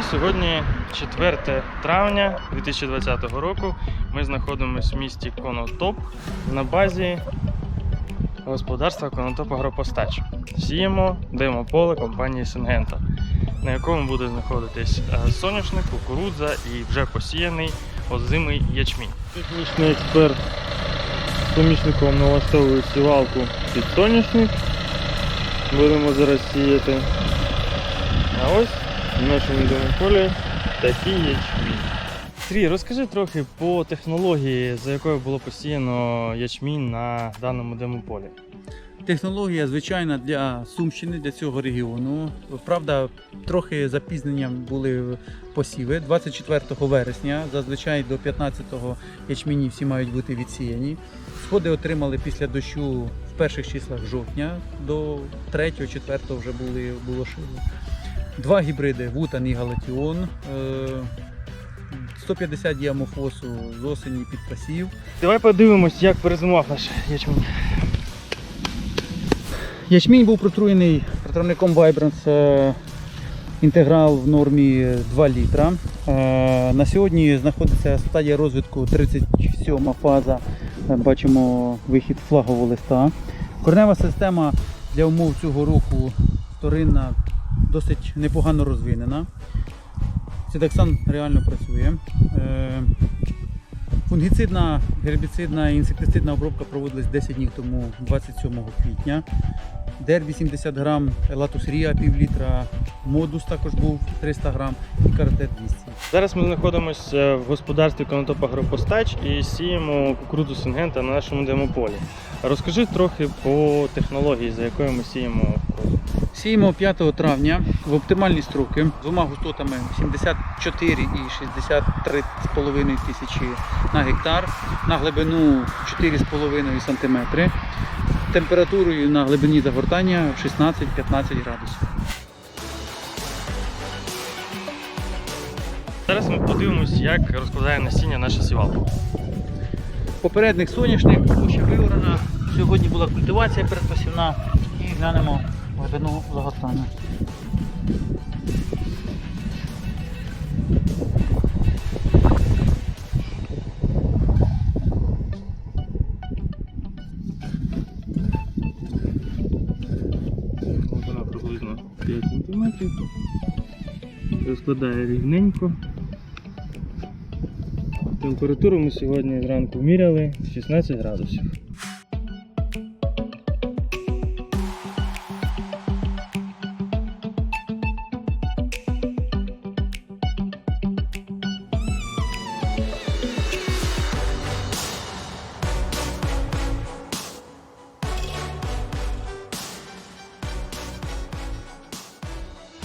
Сьогодні 4 травня 2020 року. Ми знаходимося в місті Конотоп на базі господарства Конотоп Агропостач. Сіємо демо-поле компанії Сингента, на якому буде знаходитись е, соняшник, кукурудза і вже посіяний озимий ячмінь. Технічний експерт з помічником налаштовує сівалку під соняшник. Будемо зараз сіяти. А ось в нашому демополі такий ячмінь. Сергій, розкажи трохи по технології, за якою було посіяно ячмінь на даному демополі. Технологія звичайна для Сумщини, для цього регіону. Правда, трохи запізненням були посіви. 24 вересня, зазвичай до 15-го ячміні всі мають бути відсіяні. Сходи отримали після дощу в перших числах жовтня, до 3-4 вже були, було шило. Два гібриди Вутан і Галатіон. е, 150 діамофосу з осені під посів. Давай подивимось, як перезимував наш ячмінь. Ячмінь був протруєний протравником Vibrance е, інтеграл в нормі 2 літра. Е, На сьогодні знаходиться стадія розвитку 37 фаза. Е, Бачимо вихід флагового листа. Корнева система для умов цього року вторинна досить непогано розвинена. Цидексан реально працює. Е, Фунгіцидна, гербіцидна і інсектицидна обробка проводилась 10 днів тому, 27 квітня. Дер 80 грам, Елатус рія пів літра, модус також був 300 грам і каратет 200. Зараз ми знаходимося в господарстві Конотоп Агропостач і сіємо кукурудзу Сингента на нашому демополі. Розкажи трохи по технології, за якою ми сіємо кукурудзу. Сіємо 5 травня в оптимальні строки з двома густотами 74 і 63,5 тисячі на гектар, на глибину 4,5 см, температурою на глибині загортання 16-15 градусів. Подивимось, як розкладає насіння наша сівалка. Попередник соняшник, площа виорана. Сьогодні була культивація передпосівна і глянемо глибину загортання. Вона приблизно 5 см. Розкладає рівненько. Температуру ми сьогодні зранку міряли 16 градусів.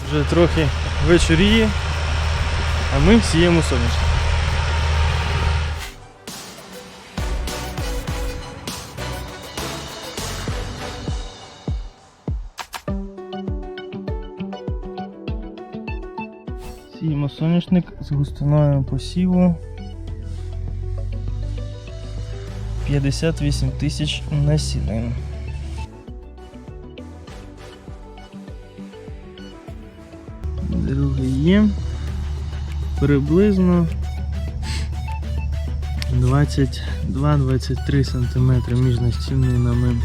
Вже трохи вечоріє, а ми сіємо сонячно. Сіємо соняшник з густиною посіву. 58 тисяч насінин. Другий є. Приблизно 22-23 см між настінними